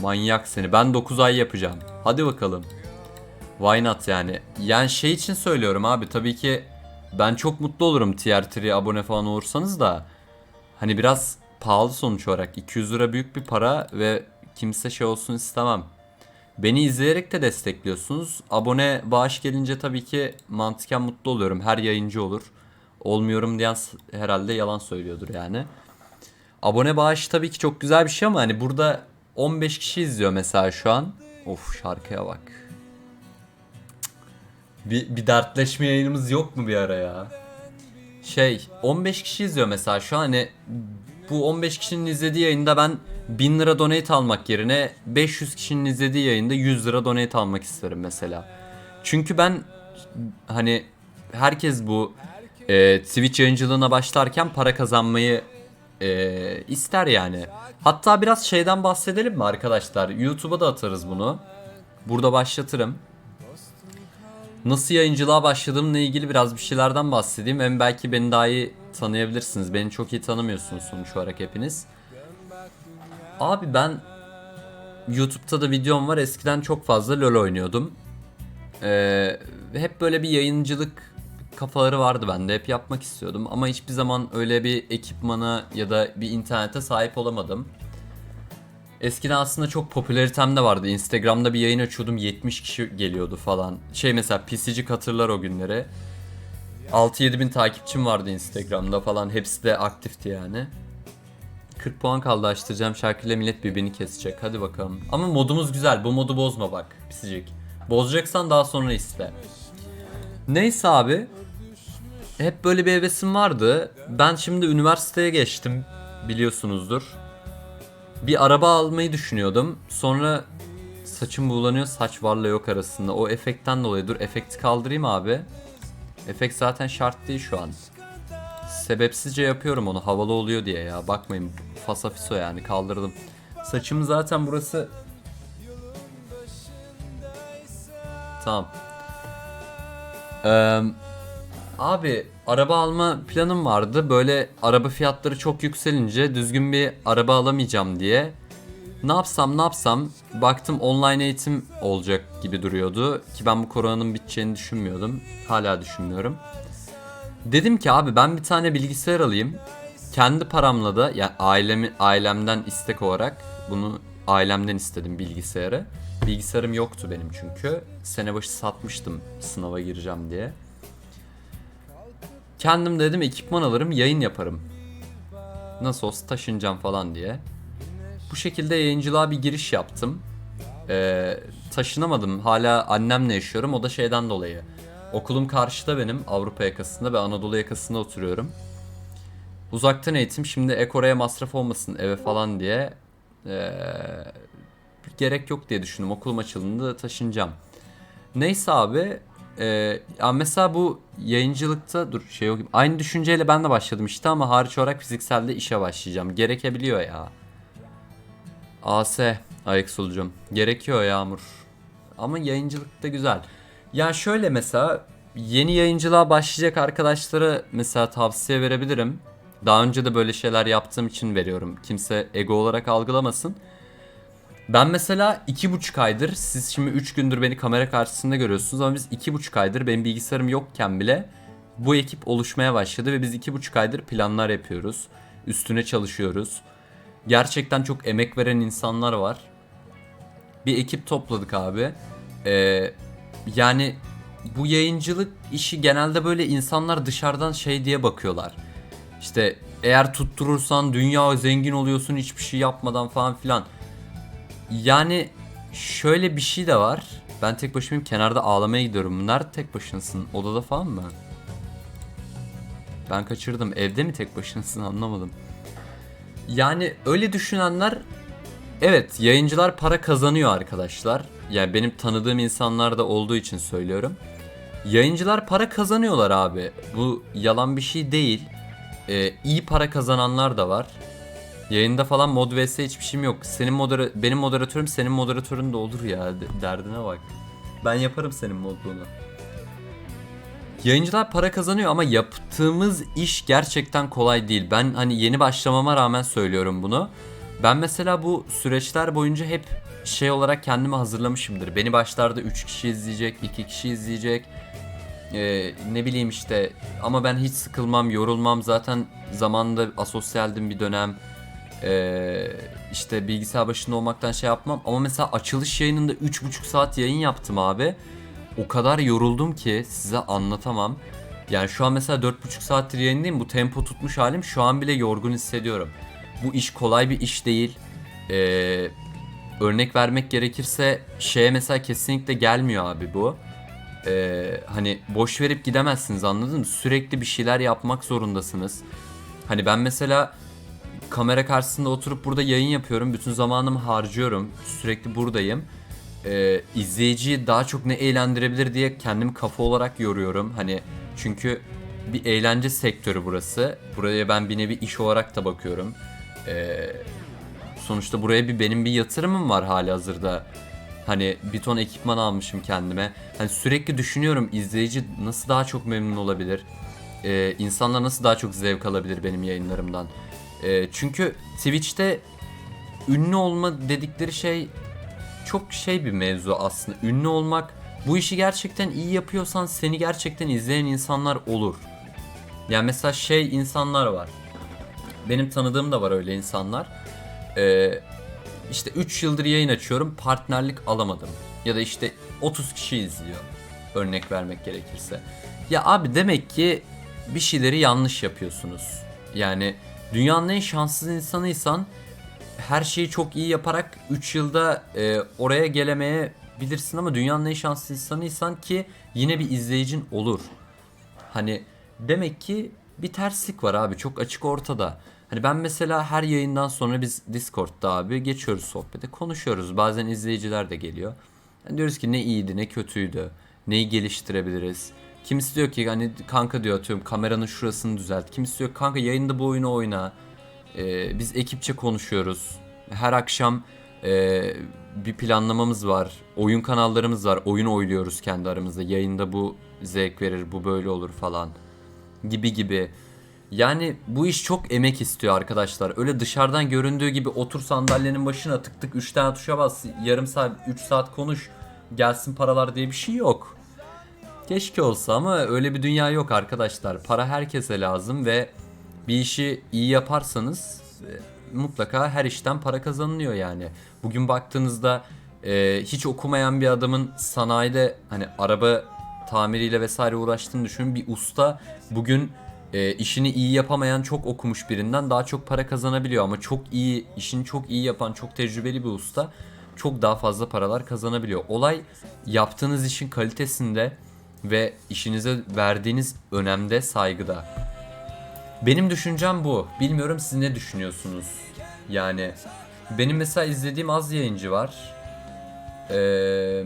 Manyak seni. Ben 9 ay yapacağım. Hadi bakalım. Why not yani? Yani şey için söylüyorum abi. Tabii ki ben çok mutlu olurum tier 3 abone falan olursanız da. Hani biraz pahalı sonuç olarak. 200 lira büyük bir para ve kimse şey olsun istemem. Beni izleyerek de destekliyorsunuz. Abone bağış gelince tabii ki mantıken mutlu oluyorum. Her yayıncı olur. Olmuyorum diyen herhalde yalan söylüyordur yani. Abone bağışı tabii ki çok güzel bir şey ama hani burada 15 kişi izliyor mesela şu an. Of şarkıya bak. Bir, bir dertleşme yayınımız yok mu bir ara ya? Şey 15 kişi izliyor mesela şu an hani bu 15 kişinin izlediği yayında ben 1000 lira donate almak yerine 500 kişinin izlediği yayında 100 lira donate almak isterim mesela. Çünkü ben hani herkes bu e, Twitch yayıncılığına başlarken para kazanmayı e, ister yani. Hatta biraz şeyden bahsedelim mi arkadaşlar? YouTube'a da atarız bunu. Burada başlatırım. Nasıl yayıncılığa başladığımla ilgili biraz bir şeylerden bahsedeyim. Hem belki beni daha iyi tanıyabilirsiniz. Beni çok iyi tanımıyorsunuz sonuç olarak hepiniz. Abi ben YouTube'da da videom var. Eskiden çok fazla LoL oynuyordum. Ee, hep böyle bir yayıncılık kafaları vardı bende. Hep yapmak istiyordum. Ama hiçbir zaman öyle bir ekipmana ya da bir internete sahip olamadım. Eskiden aslında çok popülaritem de vardı. Instagram'da bir yayın açıyordum 70 kişi geliyordu falan. Şey mesela PC'ci hatırlar o günleri. 6-7 bin takipçim vardı Instagram'da falan. Hepsi de aktifti yani. 40 puan kaldı açtıracağım şarkıyla millet birbirini kesecek. Hadi bakalım. Ama modumuz güzel. Bu modu bozma bak. Pisicik. Bozacaksan daha sonra iste. Neyse abi. Hep böyle bir hevesim vardı. Ben şimdi üniversiteye geçtim. Biliyorsunuzdur. Bir araba almayı düşünüyordum. Sonra saçım buğulanıyor saç varla yok arasında. O efektten dolayı dur efekti kaldırayım abi. Efekt zaten şart değil şu an. Sebepsizce yapıyorum onu havalı oluyor diye ya. Bakmayın fasafiso yani kaldırdım. Saçım zaten burası... Tamam. Eee... Abi araba alma planım vardı. Böyle araba fiyatları çok yükselince düzgün bir araba alamayacağım diye. Ne yapsam ne yapsam baktım online eğitim olacak gibi duruyordu. Ki ben bu koronanın biteceğini düşünmüyordum. Hala düşünmüyorum. Dedim ki abi ben bir tane bilgisayar alayım. Kendi paramla da yani ailemi, ailemden istek olarak bunu ailemden istedim bilgisayarı. Bilgisayarım yoktu benim çünkü. Sene başı satmıştım sınava gireceğim diye. Kendim dedim ekipman alırım yayın yaparım. Nasıl olsa taşınacağım falan diye. Bu şekilde yayıncılığa bir giriş yaptım. Ee, taşınamadım. Hala annemle yaşıyorum. O da şeyden dolayı. Okulum karşıda benim Avrupa yakasında ve Anadolu yakasında oturuyorum. Uzaktan eğitim şimdi ek oraya masraf olmasın eve falan diye ee, gerek yok diye düşündüm. Okulum açıldığında taşınacağım. Neyse abi ee, ya mesela bu yayıncılıkta dur şey yok. Aynı düşünceyle ben de başladım işte ama hariç olarak fizikselde işe başlayacağım. Gerekebiliyor ya. AS ayak solucum. Gerekiyor Yağmur. Ama yayıncılık da güzel. Ya şöyle mesela yeni yayıncılığa başlayacak arkadaşlara mesela tavsiye verebilirim. Daha önce de böyle şeyler yaptığım için veriyorum. Kimse ego olarak algılamasın. Ben mesela iki buçuk aydır siz şimdi 3 gündür beni kamera karşısında görüyorsunuz ama biz iki buçuk aydır benim bilgisayarım yokken bile bu ekip oluşmaya başladı ve biz iki buçuk aydır planlar yapıyoruz. Üstüne çalışıyoruz. Gerçekten çok emek veren insanlar var. Bir ekip topladık abi. Ee, yani bu yayıncılık işi genelde böyle insanlar dışarıdan şey diye bakıyorlar. İşte eğer tutturursan dünya zengin oluyorsun hiçbir şey yapmadan falan filan. Yani şöyle bir şey de var. Ben tek başımayım kenarda ağlamaya gidiyorum. Nerede tek başınasın? Odada falan mı? Ben kaçırdım. Evde mi tek başınasın anlamadım. Yani öyle düşünenler evet yayıncılar para kazanıyor arkadaşlar. Yani benim tanıdığım insanlar da olduğu için söylüyorum. Yayıncılar para kazanıyorlar abi. Bu yalan bir şey değil. Ee, iyi para kazananlar da var. Yayında falan mod vs hiçbir şeyim yok. Senin modera benim moderatörüm senin moderatörün de olur ya. De- derdine bak. Ben yaparım senin modluğunu. Yayıncılar para kazanıyor ama yaptığımız iş gerçekten kolay değil. Ben hani yeni başlamama rağmen söylüyorum bunu. Ben mesela bu süreçler boyunca hep şey olarak kendimi hazırlamışımdır. Beni başlarda 3 kişi izleyecek, 2 kişi izleyecek. Ee, ne bileyim işte ama ben hiç sıkılmam, yorulmam. Zaten zamanında asosyaldim bir dönem. Ee, işte bilgisayar başında olmaktan şey yapmam. Ama mesela açılış yayınında 3,5 saat yayın yaptım abi. O kadar yoruldum ki size anlatamam. Yani şu an mesela 4,5 saattir yayındayım. Bu tempo tutmuş halim şu an bile yorgun hissediyorum. Bu iş kolay bir iş değil. Ee, örnek vermek gerekirse şeye mesela kesinlikle gelmiyor abi bu. Ee, hani boş verip gidemezsiniz anladın mı? Sürekli bir şeyler yapmak zorundasınız. Hani ben mesela kamera karşısında oturup burada yayın yapıyorum. Bütün zamanımı harcıyorum. Sürekli buradayım. Ee, izleyiciyi daha çok ne eğlendirebilir diye kendimi kafa olarak yoruyorum. Hani çünkü bir eğlence sektörü burası. Buraya ben bir nevi iş olarak da bakıyorum. Ee, sonuçta buraya bir benim bir yatırımım var hali hazırda. Hani bir ton ekipman almışım kendime. Hani sürekli düşünüyorum izleyici nasıl daha çok memnun olabilir? Ee, insanlar nasıl daha çok zevk alabilir benim yayınlarımdan? Ee, çünkü Twitch'te ünlü olma dedikleri şey çok şey bir mevzu aslında. Ünlü olmak bu işi gerçekten iyi yapıyorsan seni gerçekten izleyen insanlar olur. Yani mesela şey insanlar var. Benim tanıdığım da var öyle insanlar. Ee, işte 3 yıldır yayın açıyorum partnerlik alamadım. Ya da işte 30 kişi izliyor. Örnek vermek gerekirse. Ya abi demek ki bir şeyleri yanlış yapıyorsunuz. Yani dünyanın en şanssız insanıysan her şeyi çok iyi yaparak 3 yılda e, oraya gelemeye bilirsin ama dünyanın en şanslı insanıysan ki yine bir izleyicin olur. Hani demek ki bir terslik var abi çok açık ortada. Hani ben mesela her yayından sonra biz Discord'da abi geçiyoruz sohbete konuşuyoruz. Bazen izleyiciler de geliyor. Yani diyoruz ki ne iyiydi ne kötüydü. Neyi geliştirebiliriz. Kimisi diyor ki hani kanka diyor atıyorum kameranın şurasını düzelt. Kimisi diyor kanka yayında bu oyunu oyna. Ee, biz ekipçe konuşuyoruz. Her akşam e, bir planlamamız var. Oyun kanallarımız var. Oyun oyluyoruz kendi aramızda. Yayında bu zevk verir, bu böyle olur falan. Gibi gibi. Yani bu iş çok emek istiyor arkadaşlar. Öyle dışarıdan göründüğü gibi otur sandalyenin başına tık tık 3 tane tuşa bas. Yarım saat, 3 saat konuş. Gelsin paralar diye bir şey yok. Keşke olsa ama öyle bir dünya yok arkadaşlar. Para herkese lazım ve bir işi iyi yaparsanız e, mutlaka her işten para kazanılıyor yani. Bugün baktığınızda e, hiç okumayan bir adamın sanayide hani araba tamiriyle vesaire uğraştığını düşünün. Bir usta bugün e, işini iyi yapamayan çok okumuş birinden daha çok para kazanabiliyor ama çok iyi işini çok iyi yapan çok tecrübeli bir usta çok daha fazla paralar kazanabiliyor. Olay yaptığınız işin kalitesinde ve işinize verdiğiniz önemde, saygıda. Benim düşüncem bu. Bilmiyorum siz ne düşünüyorsunuz? Yani benim mesela izlediğim az yayıncı var. Ee,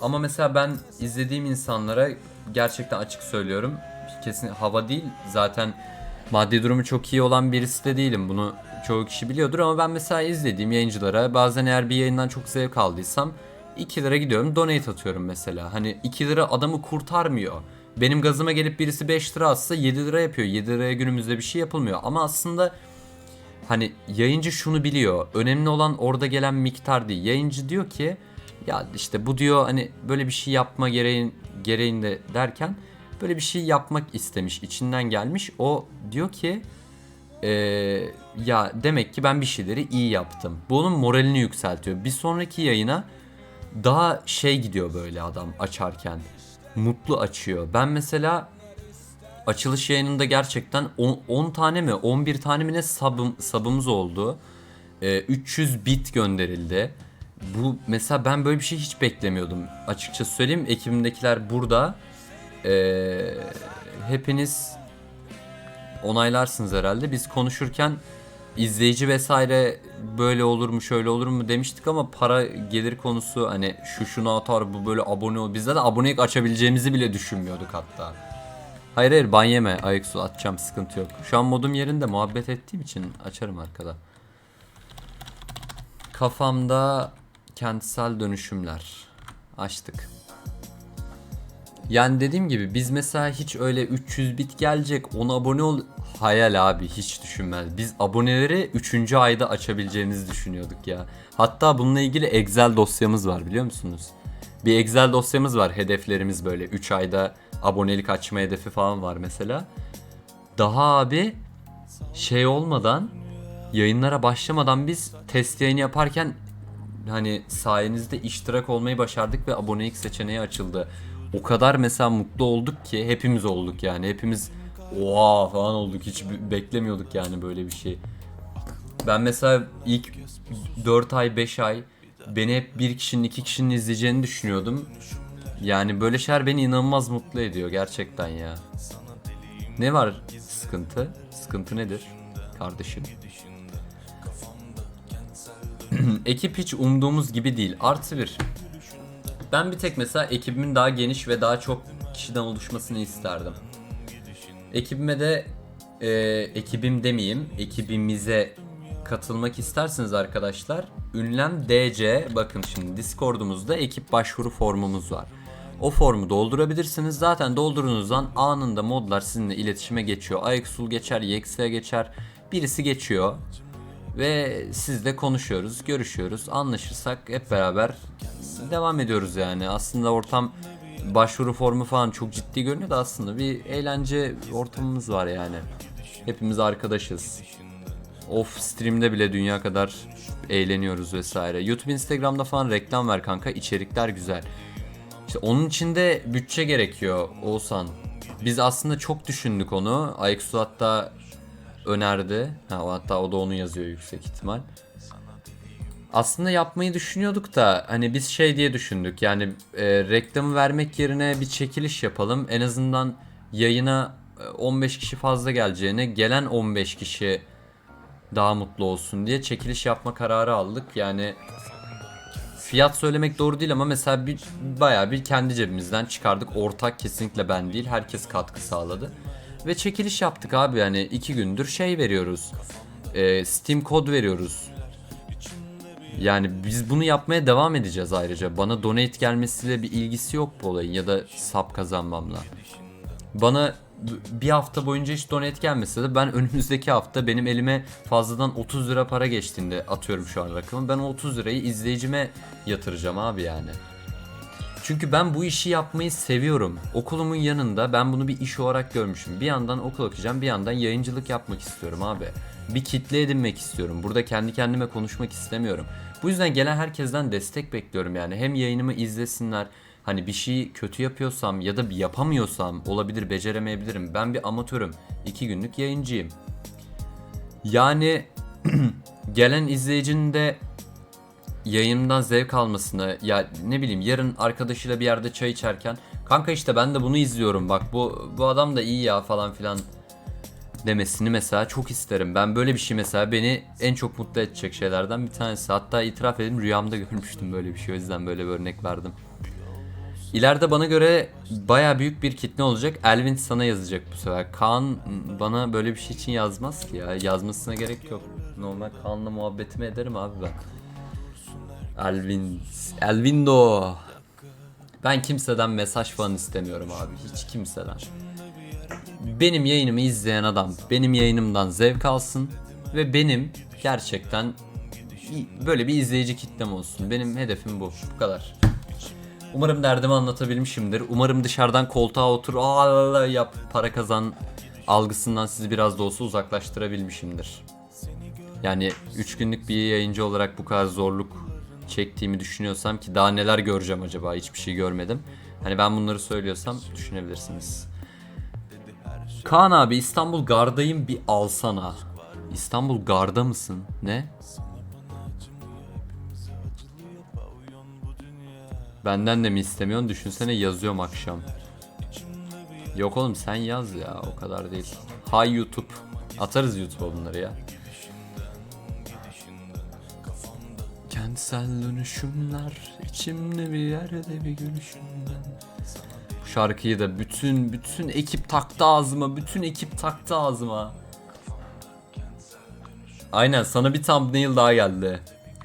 ama mesela ben izlediğim insanlara gerçekten açık söylüyorum. Kesin hava değil. Zaten maddi durumu çok iyi olan birisi de değilim. Bunu çoğu kişi biliyordur ama ben mesela izlediğim yayıncılara bazen eğer bir yayından çok zevk aldıysam 2 lira gidiyorum donate atıyorum mesela. Hani 2 lira adamı kurtarmıyor. Benim gazıma gelip birisi 5 lira atsa 7 lira yapıyor. 7 liraya günümüzde bir şey yapılmıyor. Ama aslında hani yayıncı şunu biliyor. Önemli olan orada gelen miktar değil. Yayıncı diyor ki ya işte bu diyor hani böyle bir şey yapma gereğin gereğinde derken böyle bir şey yapmak istemiş. içinden gelmiş. O diyor ki eee, ya demek ki ben bir şeyleri iyi yaptım. Bu onun moralini yükseltiyor. Bir sonraki yayına daha şey gidiyor böyle adam açarken. Mutlu açıyor. Ben mesela açılış yayınında gerçekten 10, 10 tane mi 11 tane mi ne sabım, sabımız oldu. Ee, 300 bit gönderildi. Bu mesela ben böyle bir şey hiç beklemiyordum. Açıkça söyleyeyim ekibimdekiler burada. Ee, hepiniz onaylarsınız herhalde. Biz konuşurken izleyici vesaire böyle olur mu şöyle olur mu demiştik ama para gelir konusu hani şu şunu atar bu böyle abone ol. Bizde de abonelik açabileceğimizi bile düşünmüyorduk hatta. Hayır hayır ban yeme Ayaksu atacağım sıkıntı yok. Şu an modum yerinde muhabbet ettiğim için açarım arkada. Kafamda kentsel dönüşümler açtık. Yani dediğim gibi biz mesela hiç öyle 300 bit gelecek 10 abone ol hayal abi hiç düşünmez. Biz aboneleri 3. ayda açabileceğimizi düşünüyorduk ya. Hatta bununla ilgili Excel dosyamız var biliyor musunuz? Bir Excel dosyamız var hedeflerimiz böyle 3 ayda abonelik açma hedefi falan var mesela. Daha abi şey olmadan yayınlara başlamadan biz test yayını yaparken hani sayenizde iştirak olmayı başardık ve abonelik seçeneği açıldı. O kadar mesela mutlu olduk ki hepimiz olduk yani. Hepimiz oha falan olduk. Hiç beklemiyorduk yani böyle bir şey. Ben mesela ilk 4 ay 5 ay beni hep bir kişinin iki kişinin izleyeceğini düşünüyordum. Yani böyle şeyler beni inanılmaz mutlu ediyor gerçekten ya. Ne var sıkıntı? Sıkıntı nedir kardeşim? Ekip hiç umduğumuz gibi değil. Artı bir. Ben bir tek mesela ekibimin daha geniş ve daha çok kişiden oluşmasını isterdim. Ekibime de e, ekibim demeyeyim, ekibimize katılmak isterseniz arkadaşlar ünlem DC bakın şimdi Discord'umuzda ekip başvuru formumuz var. O formu doldurabilirsiniz. Zaten doldurduğunuzdan anında modlar sizinle iletişime geçiyor. Ayaksul geçer, YX'e geçer. Birisi geçiyor ve sizle konuşuyoruz, görüşüyoruz. Anlaşırsak hep beraber devam ediyoruz yani. Aslında ortam başvuru formu falan çok ciddi görünüyor da aslında bir eğlence ortamımız var yani. Hepimiz arkadaşız. Off stream'de bile dünya kadar eğleniyoruz vesaire. YouTube, Instagram'da falan reklam ver kanka. içerikler güzel. İşte onun için de bütçe gerekiyor Oğuzhan. Biz aslında çok düşündük onu. Ayaksu hatta önerdi. Ha, hatta o da onu yazıyor yüksek ihtimal. Aslında yapmayı düşünüyorduk da hani biz şey diye düşündük yani e, reklamı vermek yerine bir çekiliş yapalım. En azından yayına e, 15 kişi fazla geleceğine gelen 15 kişi daha mutlu olsun diye çekiliş yapma kararı aldık. Yani fiyat söylemek doğru değil ama mesela bir bayağı bir kendi cebimizden çıkardık. Ortak kesinlikle ben değil. Herkes katkı sağladı. Ve çekiliş yaptık abi yani iki gündür şey veriyoruz. Ee, Steam kod veriyoruz. Yani biz bunu yapmaya devam edeceğiz ayrıca. Bana donate gelmesiyle bir ilgisi yok bu olayın ya da sap kazanmamla. Bana bir hafta boyunca hiç donate gelmese de ben önümüzdeki hafta benim elime fazladan 30 lira para geçtiğinde atıyorum şu an rakamı. Ben o 30 lirayı izleyicime yatıracağım abi yani. Çünkü ben bu işi yapmayı seviyorum. Okulumun yanında ben bunu bir iş olarak görmüşüm. Bir yandan okul okuyacağım, bir yandan yayıncılık yapmak istiyorum abi. Bir kitle edinmek istiyorum. Burada kendi kendime konuşmak istemiyorum. Bu yüzden gelen herkesten destek bekliyorum yani. Hem yayınımı izlesinler. Hani bir şeyi kötü yapıyorsam ya da bir yapamıyorsam olabilir, beceremeyebilirim. Ben bir amatörüm. iki günlük yayıncıyım. Yani gelen izleyicinin de yayınımdan zevk almasını ya ne bileyim yarın arkadaşıyla bir yerde çay içerken kanka işte ben de bunu izliyorum bak bu bu adam da iyi ya falan filan demesini mesela çok isterim. Ben böyle bir şey mesela beni en çok mutlu edecek şeylerden bir tanesi. Hatta itiraf edeyim rüyamda görmüştüm böyle bir şey o yüzden böyle bir örnek verdim. İleride bana göre baya büyük bir kitle olacak. Elvin sana yazacak bu sefer. Kaan bana böyle bir şey için yazmaz ki ya. Yazmasına gerek yok. Normal Kaan'la muhabbetimi ederim abi ben. Elvin. Elvindo. Ben kimseden mesaj falan istemiyorum abi. Hiç kimseden. Benim yayınımı izleyen adam benim yayınımdan zevk alsın ve benim gerçekten böyle bir izleyici kitlem olsun. Benim hedefim bu. Bu kadar. Umarım derdimi anlatabilmişimdir. Umarım dışarıdan koltuğa otur aa yap para kazan algısından sizi biraz da olsa uzaklaştırabilmişimdir. Yani 3 günlük bir yayıncı olarak bu kadar zorluk çektiğimi düşünüyorsam ki daha neler göreceğim acaba hiçbir şey görmedim. Hani ben bunları söylüyorsam düşünebilirsiniz. Kaan abi İstanbul Garda'yım bir alsana. İstanbul Garda mısın? Ne? Benden de mi istemiyorsun? Düşünsene yazıyorum akşam. Yok oğlum sen yaz ya o kadar değil. Hay YouTube. Atarız YouTube'a bunları ya. Kentsel dönüşümler içimde bir yerde bir gülüşümden. Şarkıyı da bütün bütün ekip taktı ağzıma. Bütün ekip taktı ağzıma. Aynen sana bir thumbnail daha geldi.